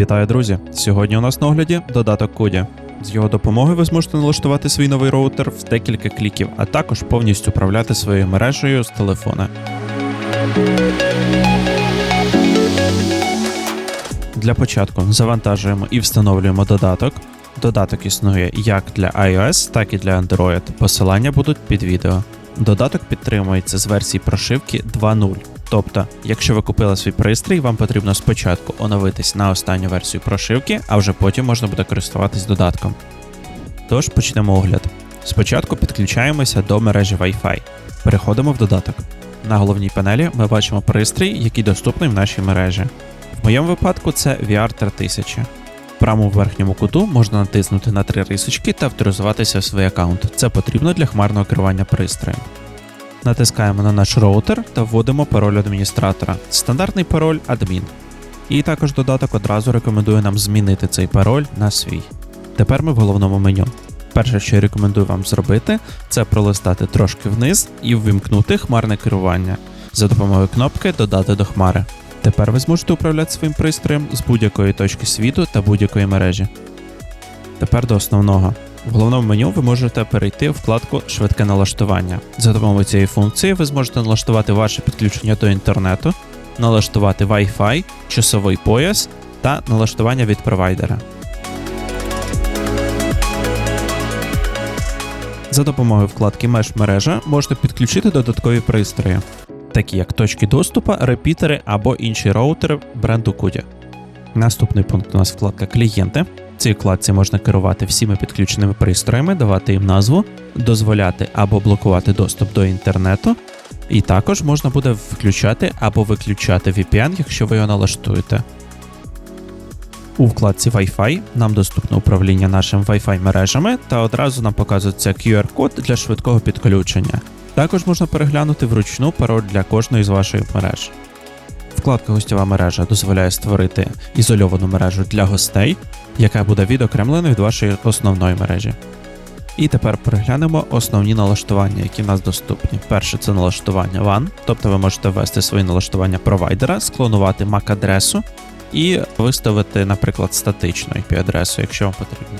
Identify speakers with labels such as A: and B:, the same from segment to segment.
A: Вітаю, друзі! Сьогодні у нас на огляді додаток Коді. З його допомогою ви зможете налаштувати свій новий роутер в декілька кліків, а також повністю управляти своєю мережею з телефона. Для початку завантажуємо і встановлюємо додаток. Додаток існує як для iOS, так і для Android. Посилання будуть під відео. Додаток підтримується з версії прошивки 2.0. Тобто, якщо ви купили свій пристрій, вам потрібно спочатку оновитись на останню версію прошивки, а вже потім можна буде користуватись додатком. Тож почнемо огляд. Спочатку підключаємося до мережі Wi-Fi. Переходимо в додаток. На головній панелі ми бачимо пристрій, який доступний в нашій мережі. В моєму випадку це VR 3000. В правому верхньому куту можна натиснути на три рисочки та авторизуватися в свій аккаунт. Це потрібно для хмарного керування пристроєм. Натискаємо на наш роутер та вводимо пароль адміністратора. Стандартний пароль адмін. І також додаток одразу рекомендує нам змінити цей пароль на свій. Тепер ми в головному меню. Перше, що я рекомендую вам зробити, це пролистати трошки вниз і ввімкнути хмарне керування за допомогою кнопки Додати до хмари. Тепер ви зможете управляти своїм пристроєм з будь-якої точки світу та будь-якої мережі. Тепер до основного. В головному меню ви можете перейти в вкладку Швидке налаштування. За допомогою цієї функції ви зможете налаштувати ваше підключення до інтернету, налаштувати Wi-Fi, часовий пояс та налаштування від провайдера. За допомогою вкладки Меж мережа можете підключити додаткові пристрої, такі як точки доступу, репітери або інші роутери бренду Kudia. Наступний пункт у нас вкладка Клієнти. Цій вкладці можна керувати всіми підключеними пристроями, давати їм назву, дозволяти або блокувати доступ до інтернету. І також можна буде включати або виключати VPN, якщо ви його налаштуєте. У вкладці Wi-Fi нам доступно управління нашими Wi-Fi мережами та одразу нам показується QR-код для швидкого підключення. Також можна переглянути вручну пароль для кожної з ваших мереж. Вкладка Гостєва мережа дозволяє створити ізольовану мережу для гостей, яка буде відокремлена від вашої основної мережі. І тепер переглянемо основні налаштування, які в нас доступні. Перше це налаштування WAN, тобто ви можете ввести свої налаштування провайдера, склонувати MAC-адресу і виставити, наприклад, статичну IP-адресу, якщо вам потрібно.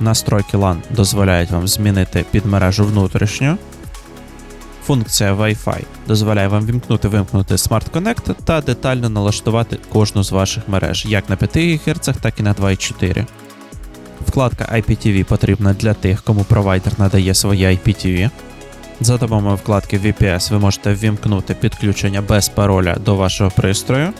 A: Настройки LAN дозволяють вам змінити підмережу внутрішню. Функція Wi-Fi дозволяє вам вімкнути вимкнути Smart Connect та детально налаштувати кожну з ваших мереж, як на 5 ГГц, так і на 2,4. Вкладка IPTV потрібна для тих, кому провайдер надає своє IPTV. За допомогою вкладки VPS ви можете ввімкнути підключення без пароля до вашого пристрою.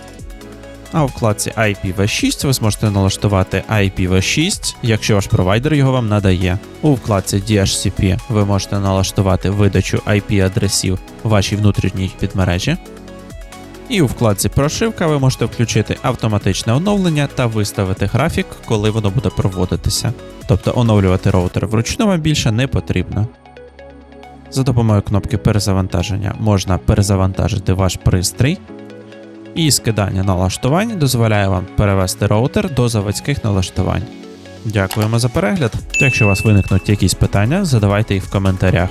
A: А у вкладці IPv6 ви зможете налаштувати IPv6, якщо ваш провайдер його вам надає. У вкладці DHCP ви можете налаштувати видачу IP-адресів вашій внутрішній підмережі. І у вкладці Прошивка ви можете включити автоматичне оновлення та виставити графік, коли воно буде проводитися. Тобто оновлювати роутер вручну вам більше не потрібно. За допомогою кнопки перезавантаження можна перезавантажити ваш пристрій. І скидання налаштувань дозволяє вам перевести роутер до заводських налаштувань. Дякуємо за перегляд. Якщо у вас виникнуть якісь питання, задавайте їх в коментарях.